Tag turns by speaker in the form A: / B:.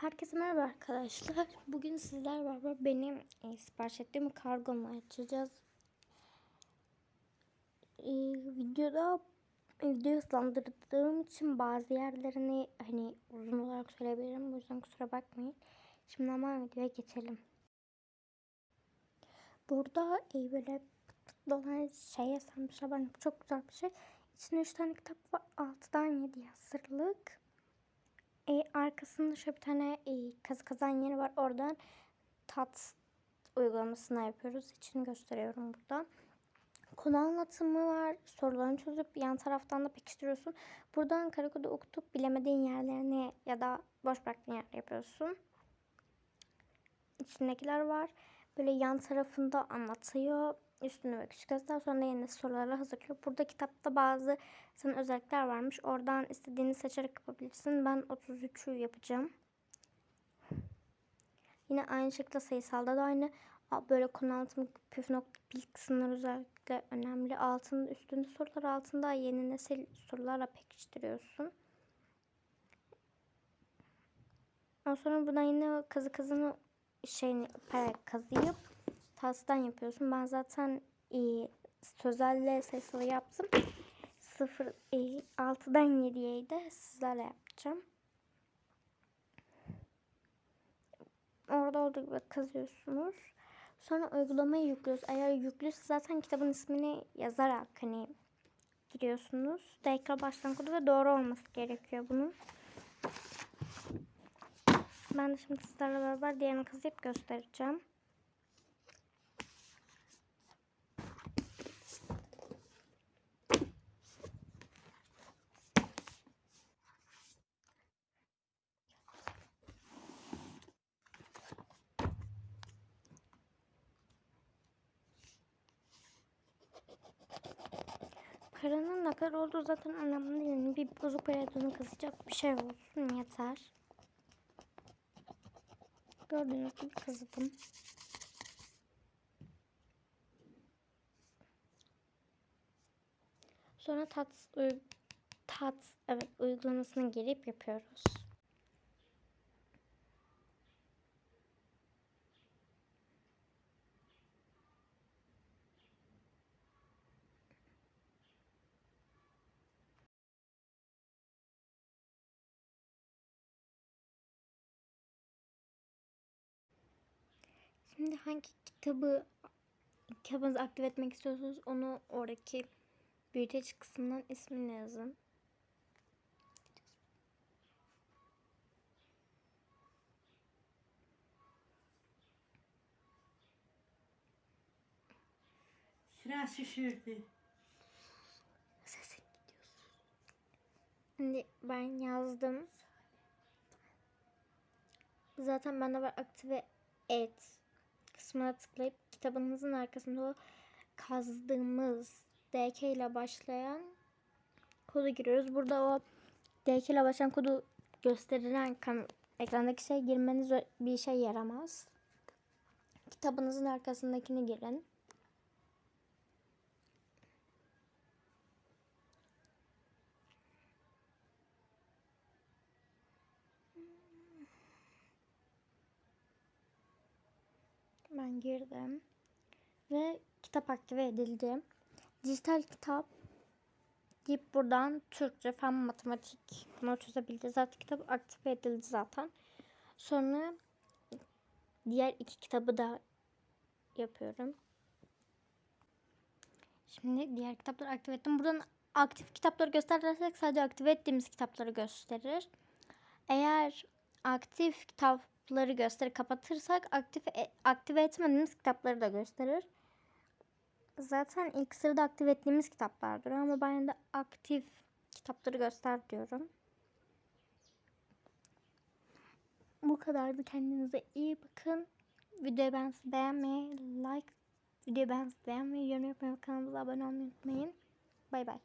A: Herkese merhaba arkadaşlar. Bugün sizler beraber benim e, sipariş ettiğim kargomu açacağız. E, videoda e, video hızlandırdığım için bazı yerlerini hani uzun olarak söyleyebilirim. Bu yüzden kusura bakmayın. Şimdi ama videoya geçelim. Burada e, böyle pıtlıklı olan şey yazmışlar. Bence bu çok güzel bir şey. İçinde 3 tane kitap var. 6'dan 7 hazırlık. E, arkasında şöyle bir tane e, kazı kazan yeri var. Oradan tat uygulamasını yapıyoruz. İçini gösteriyorum burada. Konu anlatımı var. Sorularını çözüp yan taraftan da pekiştiriyorsun. Buradan kara kodu okutup bilemediğin yerlerini ya da boş bıraktığın yerleri yapıyorsun. İçindekiler var. Böyle yan tarafında anlatıyor. Üstünü ve küçük yazılar sonra yeni sorularla hazırlıyor. Burada kitapta bazı sana özellikler varmış. Oradan istediğini seçerek yapabilirsin. Ben 33'ü yapacağım. Yine aynı şekilde sayısalda da aynı. Böyle konu anlatımı püf nokta bil kısımları özellikle önemli. Altında üstünde sorular altında yeni nesil sorularla pekiştiriyorsun. Ondan sonra buradan yine kazı kazını şeyini kazıyıp tasdan yapıyorsun. Ben zaten e, sözelle sayısalı yaptım. 0 e, 6'dan 7'ye de sizlerle yapacağım. Orada olduğu gibi kazıyorsunuz. Sonra uygulamayı yüklüyoruz. Eğer yüklüyse zaten kitabın ismini yazarak hani giriyorsunuz. Dakika başlangıç kodu ve doğru olması gerekiyor bunun. Ben de şimdi sizlerle beraber diğerini kazıyıp göstereceğim. Paranın ne kadar olduğu zaten önemli değil. Bir bozuk paradonu kızacak bir şey olsun yeter. Gördüğünüz gibi kazıdım. Sonra tat, tat evet uygulamasını girip yapıyoruz. Şimdi hangi kitabı kitabınızı aktif etmek istiyorsanız onu oradaki büyüteç kısmından ismini yazın.
B: Sıra şişirdi.
A: Sesin gidiyorsun. Şimdi ben yazdım. Zaten bende var aktive et kısmına tıklayıp kitabınızın arkasında o kazdığımız DK ile başlayan kodu giriyoruz. Burada o DK ile başlayan kodu gösterilen ekrandaki şey girmeniz bir şey yaramaz. Kitabınızın arkasındakini girin. Ben girdim. Ve kitap aktive edildi. Dijital kitap deyip buradan Türkçe, fen, matematik bunu çözebildi. Zaten kitap aktive edildi zaten. Sonra diğer iki kitabı da yapıyorum. Şimdi diğer kitapları aktive ettim. Buradan aktif kitapları gösterirsek sadece aktive ettiğimiz kitapları gösterir. Eğer aktif kitap kitapları gösterir. Kapatırsak aktif e, aktive etmediğimiz kitapları da gösterir. Zaten ilk sırada aktive ettiğimiz kitaplardır ama ben de aktif kitapları göster diyorum. Bu kadardı. Kendinize iyi bakın. Videoyu beğenmeyi, like, videoyu beğenmeyi, yorum yapmayı, kanalımıza abone olmayı unutmayın. Bay bay.